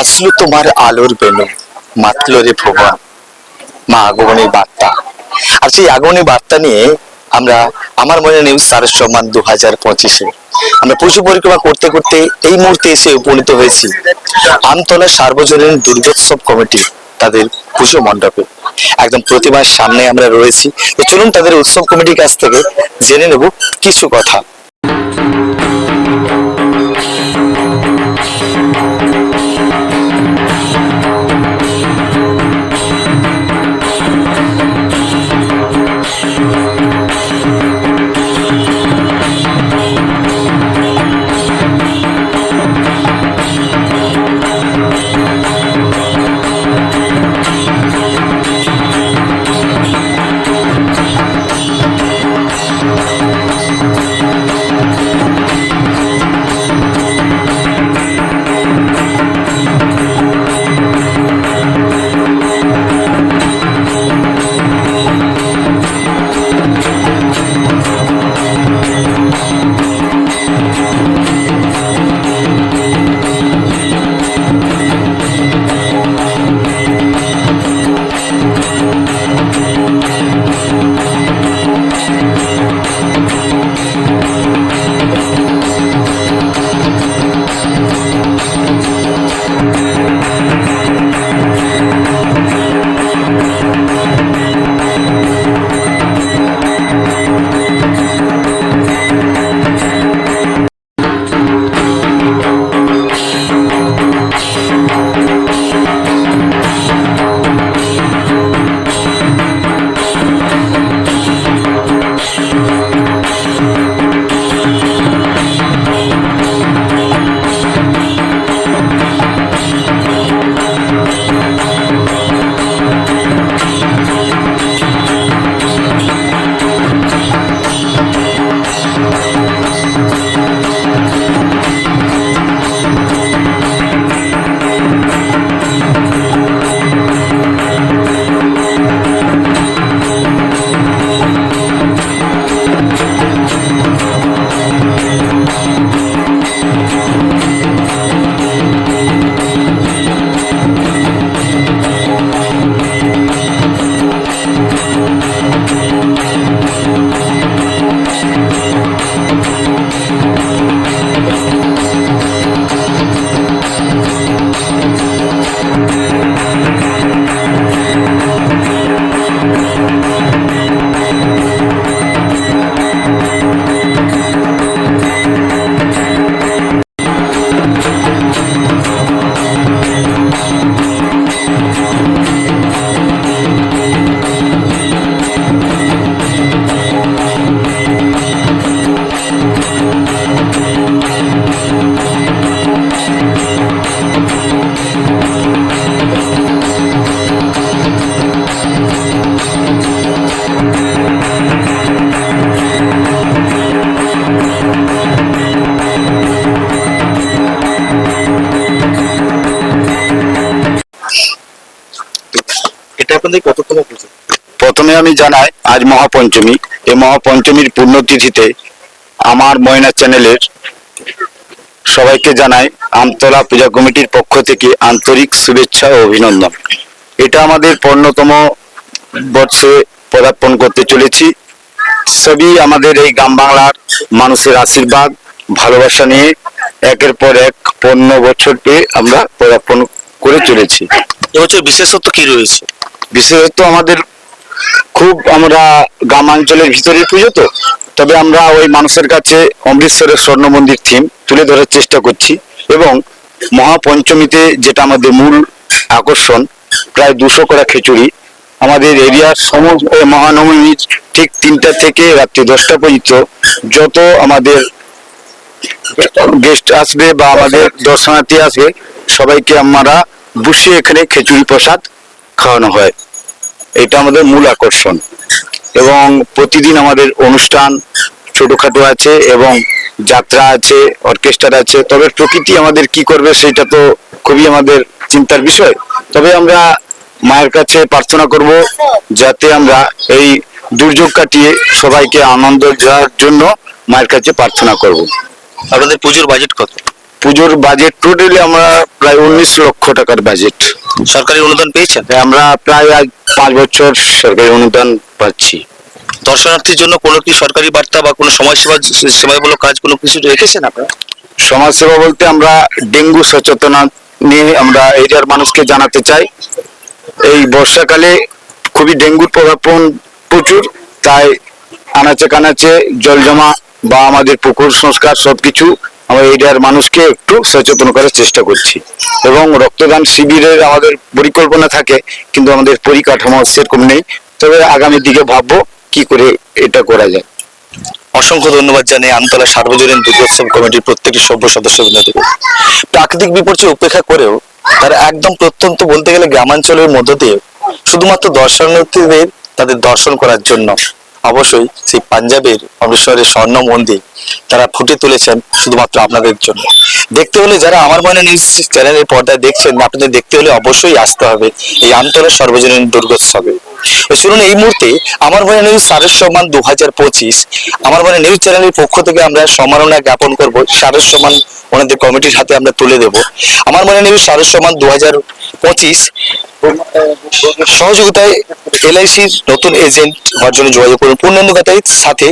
আসলো তোমার আলোর বেনু মাতল রে ভুবন মা আগমনের বার্তা। আর সেই আগমনের বার্তা নিয়ে আমরা, আমার মনে নিউজ সারস সম্মান দু হাজার পঁচিশে। আমরা পুজো পরিক্রমা করতে করতে এই মুহূর্তে এসে উপনীত হয়েছি। আমতলা সার্বজনীন দুর্গোৎসব কমিটি, তাদের পুজো মণ্ডপে। একদম প্রতিমার সামনে আমরা রয়েছি। তো চলুন তাদের উৎসব কমিটির কাছ থেকে জেনে নেব কিছু কথা। জানাই আজ মহাপঞ্চমী। এই মহাপঞ্চমীর পুণ্যতিথিতে আমার ময়না চ্যানেলের সবাইকে জানাই আমতলা পূজা কমিটির পক্ষ থেকে আন্তরিক শুভেচ্ছা ও অভিনন্দন। এটা আমাদের পণ্যতম বর্ষে পদার্পণ করতে চলেছি। সবই আমাদের এই গ্রাম বাংলার মানুষের আশীর্বাদ ভালোবাসা নিয়ে একের পর এক পণ্য বছর পেয়ে আমরা পদার্পণ করে চলেছি। এবছর বিশেষত্ব কি রয়েছে? বিশেষত আমাদের খুব আমরা গ্রামাঞ্চলের ভিতরের পুজো তো, তবে আমরা ওই মানুষের কাছে অমৃতসরের স্বর্ণ মন্দির থিম তুলে ধরার চেষ্টা করছি এবং মহাপঞ্চমীতে যেটা আমাদের মূল আকর্ষণ, প্রায় দুশো করা খিচুড়ি। আমাদের এরিয়ার সমস্ত মহানবমীর ঠিক তিনটা থেকে রাত্রি দশটা পর্যন্ত যত আমাদের গেস্ট আসবে বা আমাদের দর্শনার্থী আসবে, সবাইকে আমরা বসিয়ে এখানে খিচুড়ি প্রসাদ খাওয়ানো হয়। এটা আমাদের মূল আকর্ষণ। এবং প্রতিদিন আমাদের অনুষ্ঠান ছোটখাটো আছে এবং যাত্রা আছে অর্কেস্ট্রার আছে। তবে প্রকৃতি আমাদের কি করবে সেটা তো খুবই আমাদের চিন্তার বিষয়। তবে আমরা মায়ের কাছে প্রার্থনা করব যাতে আমরা এই দুর্যোগ কাটিয়ে সবাইকে আনন্দ দেওয়ার জন্য মায়ের কাছে প্রার্থনা করব। আপনাদের পুজোর বাজেট কত? পুজোর বাজেট টোটালি আমরা প্রায় উনিশ লক্ষ টাকার বাজেট সরকারি অনুদান পেয়েছেন? আমরা প্রায় আজ পাঁচ বছর সরকারি অনুদান পাচ্ছি। দর্শনার্থীর জন্য কোনো কি সরকারি বার্তা বা কোনো সমাজসেবা সেবামূলক কাজ কোনো কিছু রেখেছেন আপনারা? সমাজসেবা বলতে আমরা ডেঙ্গু সচেতনা নিয়ে আমরা এরিয়ার মানুষকে জানাতে চাই। এই বর্ষাকালে খুবই ডেঙ্গুর প্রভাব প্রচুর তাই আনাচে কানাচে জল জমা বা আমাদের পুকুর সংস্কার সবকিছু, আমরা এরিয়ার মানুষকে একটু সচেতন করার চেষ্টা করছি। এবং রক্তদান শিবিরের আমাদের পরিকল্পনা থাকে, কিন্তু আমাদের পরিকাঠামো সেরকম নেই। তবে আগামী দিকে ভাববো কি করে এটা করা যায়। অসংখ্য ধন্যবাদ জানাই আমতলা সার্বজনীন দুর্গোৎসব কমিটির প্রত্যেকটি সভ্য সদস্য প্রাকৃতিক বিপর্যয় উপেক্ষা করেও তারা একদম প্রত্যন্ত বলতে গেলে গ্রামাঞ্চলের মধ্য দিয়ে শুধুমাত্র দর্শনার্থীদের তাদের দর্শন করার জন্য অবশ্যই সেই পাঞ্জাবের অমৃতসরের স্বর্ণ মন্দির তারা ফুটে তুলেছেন শুধুমাত্র আপনাদের জন্য। দেখতে হলে যারা আমার মনে নিউজ চ্যানেলের পর্দায় দেখছেন, আপনাদের দেখতে হলে অবশ্যই আসতে হবে এই আমতলা সর্বজনীন দুর্গোৎসবে। শুনুন, এই মুহূর্তে আমার মনে নিউজ সারস সম্মান দু হাজার পঁচিশ, আমার মনে নিউজ চ্যানেলের পক্ষ থেকে আমরা সম্মাননা জ্ঞাপন করব। সারস সম্মান ওনাদের কমিটির হাতে আমরা তুলে দেব। আমার মনে নিউজ সারস সম্মান দু হাজার পঁচিশ। সহযোগিতায় এলআইসির নতুন এজেন্ট হওয়ার জন্য যোগাযোগ করুন। পূর্ণেন্দু গাতাইত সাথে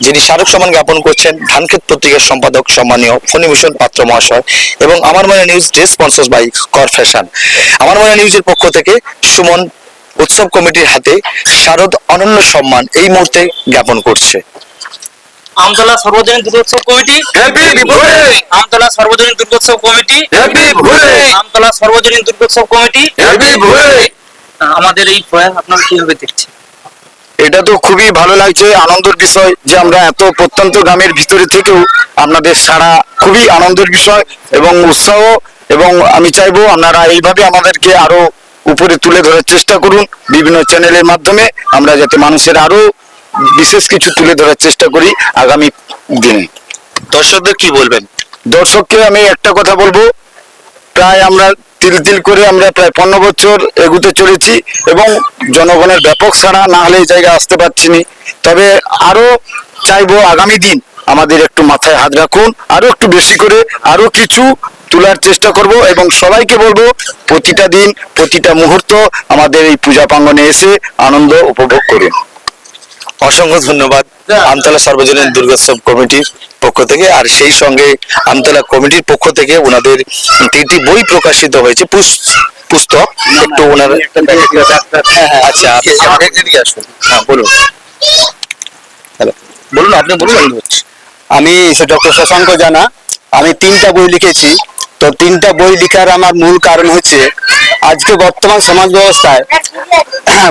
যিনি স্মারক সম্মান জ্ঞাপন করছেন, ধানক্ষেত পত্রিকার সম্পাদক, সম্মানীয় ফণিভূষণ পাত্র মহাশয় এবং আমার মনে নিউজ ড্রেস স্পন্সর বাই কর ফ্যাশন আমার মনে নিউজের পক্ষ থেকে সুমন উৎসব কমিটির হাতে শারদ অনন্য সম্মান এই মুহূর্তে জ্ঞাপন করছে। আমতলা সর্বজনীন দুর্গোৎসব কমিটি। আমতলা সর্বজনীন দুর্গোৎসব কমিটি। আমতলা সর্বজনীন দুর্গোৎসব কমিটি। আমাদের এই প্রয়াস আপনারা কীভাবে দেখছেন? এটা তো খুবই ভালো লাগছে আনন্দের বিষয় যে আমরা এত প্রত্যন্ত গ্রামের ভিতরে থেকেও আপনাদের সারা খুবই আনন্দের বিষয় এবং উৎসাহ এবং আমি চাইব আপনারা এইভাবে আমাদেরকে আরও উপরে তুলে ধরার চেষ্টা করুন বিভিন্ন চ্যানেলের মাধ্যমে। আমরা যাতে মানুষের আরও বিশেষ কিছু তুলে ধরার চেষ্টা করি আগামী দিনে। দর্শকদের কি বলবেন? দর্শককে আমি একটা কথা বলব। প্রায় আমরা তিল তিল করে আমরা প্রায় পনেরো বছর এগুতে চলেছি এবং জনগণের ব্যাপক সাড়া না হলে এই জায়গায় আসতে পারছি নি। তবে আরও চাইব আগামী দিন আমাদের একটু মাথায় হাত রাখুন আরও একটু বেশি করে আরও কিছু তোলার চেষ্টা করব এবং সবাইকে বলব প্রতিটা দিন প্রতিটা মুহূর্ত আমাদের এই পূজা প্রাঙ্গনে এসে আনন্দ উপভোগ করুন। অসংখ্য ধন্যবাদ। আমতলা সর্বজনীন দুর্গোৎসব কমিটির পক্ষ থেকে আর সেই সঙ্গে আমতলা কমিটির পক্ষ থেকে ওনাদের তিনটি বই প্রকাশিত হয়েছে পুস- পুস্তক। একটু ওনার আচ্ছা আমাকে এদিকে আসুন। হ্যাঁ বলুন। বলুন আপনি বলুন। আমি আমি ডক্টর শশাঙ্ক জানা। আমি তিনটা বই লিখেছি। তো তিনটা বই লেখার আমার মূল কারণ হচ্ছে আজকে বর্তমান সমাজ ব্যবস্থায়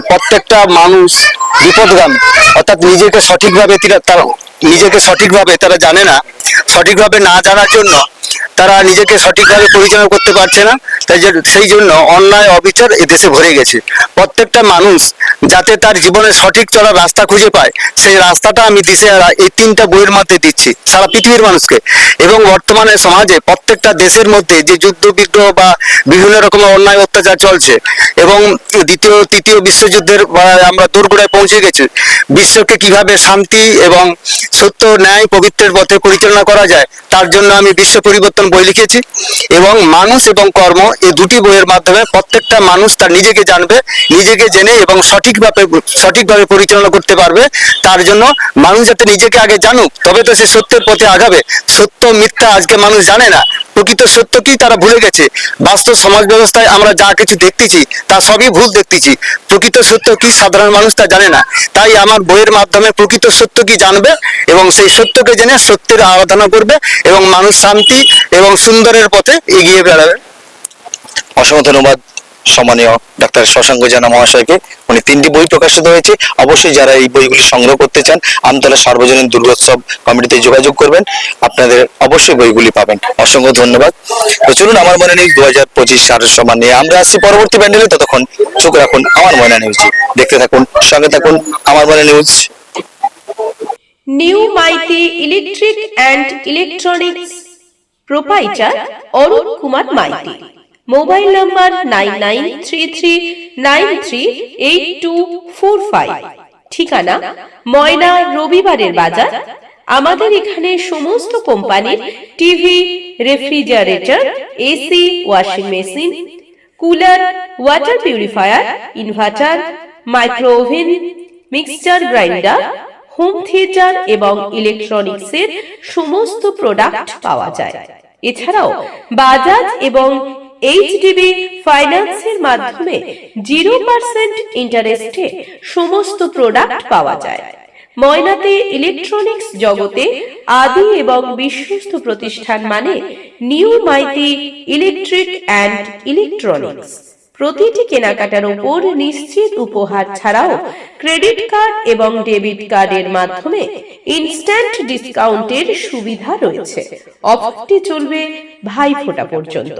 প্রত্যেকটা মানুষ বিপদগামী। অর্থাৎ নিজেকে সঠিকভাবে তিরা- নিজেকে সঠিকভাবে তারা জানে না। সঠিকভাবে না জানার জন্য তারা নিজেকে সঠিকভাবে পরিচালনা করতে পারছে না। তাই সেই জন্য অন্যায়, অবিচার এ দেশে ভরে গেছে। প্রত্যেকটা মানুষ যাতে তার জীবনের সঠিক চলার রাস্তা খুঁজে পায়, সেই রাস্তাটা আমি দিশে এই তিনটা বইয়ের মধ্যে দিচ্ছি, সারা পৃথিবীর মানুষকে। এবং বর্তমানে সমাজে প্রত্যেকটা দেশের মধ্যে যে যুদ্ধ, বিগ্রহ বা বিভিন্ন রকমের অন্যায়, অত্যাচার চলছে এবং দ্বিতীয়, তৃতীয় বিশ্বযুদ্ধের আমরা দোরগোড়ায় পৌঁছে গেছি, বিশ্বকে কীভাবে শান্তি এবং সত্য, ন্যায়, পবিত্রের পথে পরিচালনা করা যায়, তার জন্য আমি বিশ্ব পরিবর্তন বই লিখেছি এবং মানুষ এবং কর্ম এই দুটি বইয়ের মাধ্যমে প্রত্যেকটা মানুষ তার নিজেকে জানবে, নিজেকে জেনে এবং সঠিকভাবে সঠিকভাবে পরিচালনা করতে পারবে। তার জন্য মানুষ যাতে নিজেকে আগে জানুক, তবে তো সে সত্যের পথে আগাবে। সত্য মিথ্যা আজকে মানুষ জানে না। প্রকৃত সত্য কি তারা ভুলে গেছে। বাস্তব সমাজ ব্যবস্থায় আমরা যা কিছু দেখতেছি, তা সবই ভুল দেখতেছি। প্রকৃত সত্য কি সাধারণ মানুষ তা জানে না। তাই আমার বইয়ের মাধ্যমে প্রকৃত সত্য কি জানবে এবং সেই সত্যকে জেনে সত্যের আরাধনা করবে এবং মানুষ শান্তি এবং সুন্দরের পথে এগিয়ে বেড়াবে। অসংখ্য ধন্যবাদ। সম্মানীয় ডাক্তার শশাঙ্ক জানা মহাশয়কে উনি তিনটি বই প্রকাশিত হয়েছে। অবশ্যই যারা এই বইগুলি সংগ্রহ করতে চান, আমতলা সার্বজনীন দুর্গোৎসব কমিটিতে যোগাযোগ করবেন। আপনাদের অবশ্যই বইগুলি পাবেন। অসংখ্য ধন্যবাদ। তো চলুন, আমার মনে নেই দু হাজার পঁচিশ সালের সম্মান নিয়ে আমরা আসছি পরবর্তী প্যান্ডেলে। ততক্ষণ চোখ রাখুন আমার ময়না নিউজ দেখতে থাকুন, সঙ্গে থাকুন আমার মনে news new Maity electric and electronics proprietor Arun Kumar Maity mobile number nine nine three three nine three eight two four five. ঠিকানা ময়না রবিবারের বাজার। আমাদের এখানে সমস্ত কোম্পানির TV, refrigerator, AC, washing machine, cooler, water purifier, inverter micro oven mixture grinder, home theatre এবং ইলেকট্রনিক্সের সমস্ত প্রোডাক্ট পাওয়া যায়। এছাড়াও বাজাজ এবং এইচডিবি ফাইন্যান্সের মাধ্যমে জিরো পার্সেন্ট ইন্টারেস্টে সমস্ত প্রোডাক্ট পাওয়া যায়। ময়নাতে ইলেকট্রনিক্স জগতে আদি এবং বিশ্বস্ত প্রতিষ্ঠান মানে new Maity electric and electronics প্রতিটি কেনাকাটার উপর নিশ্চিত উপহার ছাড়াও ক্রেডিট কার্ড এবং ডেবিট কার্ডের মাধ্যমে ইনস্ট্যান্ট ডিসকাউন্টের সুবিধা রয়েছে। অফারটি চলবে ভাইফোঁটা পর্যন্ত।